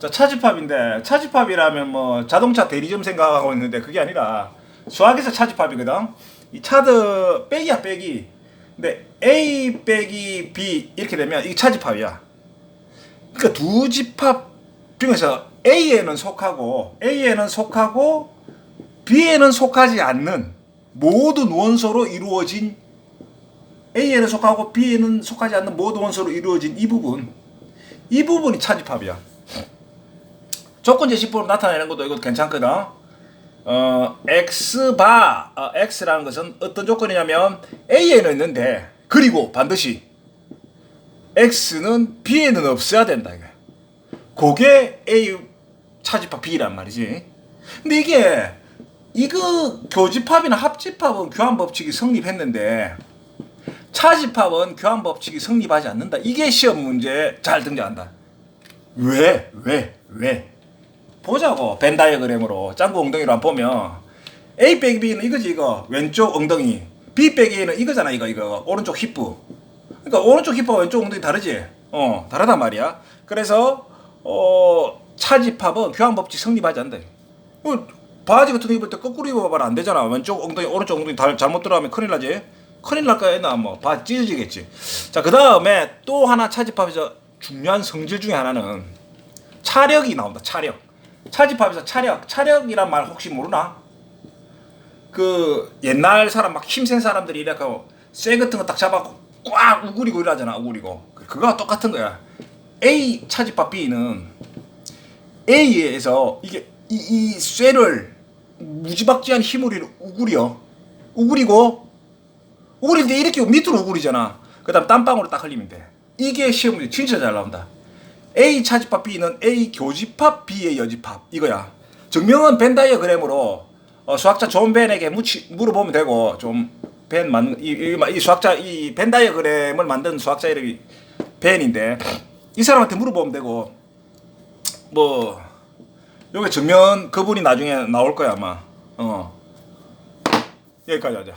자, 차집합인데 차집합이라면 뭐 자동차 대리점 생각하고 있는데 그게 아니라 수학에서 차집합이거든. 이 차드 빼기야 빼기. 근데 A 빼기 B 이렇게 되면 이게 차집합이야. 그러니까 두 집합 중에서 A에는 속하고 A에는 속하고 B에는 속하지 않는 모든 원소로 이루어진 A에는 속하고 B에는 속하지 않는 모든 원소로 이루어진 이 부분 이 부분이 차집합이야. 조건 제시법으로 나타내는 것도 이것도 괜찮거든. 어, x 바 어, x라는 것은 어떤 조건이냐면 a에는 있는데 그리고 반드시 x는 b에는 없어야 된다. 그게 a 차집합 b란 말이지. 근데 이게 이거 교집합이나 합집합은 교환 법칙이 성립했는데 차집합은 교환 법칙이 성립하지 않는다. 이게 시험 문제에 잘 등장한다. 왜? 왜? 왜? 보자고 벤 다이어그램으로. 짱구 엉덩이로 한번 보면 A 빼기 B는 이거지 이거. 왼쪽 엉덩이. B 빼기 A는 이거잖아 이거 이거. 오른쪽 힙부. 그러니까 오른쪽 힙부와 왼쪽 엉덩이 다르지? 어 다르단 말이야. 그래서 어 차집합은 교환 법칙 성립하지 않는다. 어, 바지 같은 거 입을 때 거꾸로 입어봐라. 안 되잖아. 왼쪽 엉덩이 오른쪽 엉덩이 다, 잘못 들어가면 큰일 나지. 큰일 날까 했나. 뭐 바지 찢어지겠지. 자그 다음에 또 하나 차집합에서 중요한 성질 중에 하나는 차력이 나온다 차력 차집합에서 차력 차력이란 말 혹시 모르나? 그 옛날 사람 막 힘센 사람들이 이렇게 쇠 같은 거 딱 잡아갖고 꽉 우구리고 이러잖아 우구리고. 그거와 똑같은 거야. A 차집합 B는 A에서 이게 이, 이 쇠를 무지막지한 힘으로 우구려. 우구리고 우구리는데 이렇게 밑으로 우구리잖아. 그 다음 땀방울로 딱 흘리면 돼. 이게 시험 문제. 진짜 잘 나온다 A 차집합 B는 A 교집합 B의 여집합. 이거야. 증명은 벤 다이어그램으로 어, 수학자 존 벤에게 묻히, 물어보면 되고 좀벤 만, 이, 이, 이 수학자 이 벤 다이어그램을 만든 수학자 이름이 벤인데 이 사람한테 물어보면 되고 뭐 요게 증명 그분이 나중에 나올 거야 아마. 어. 여기까지 하자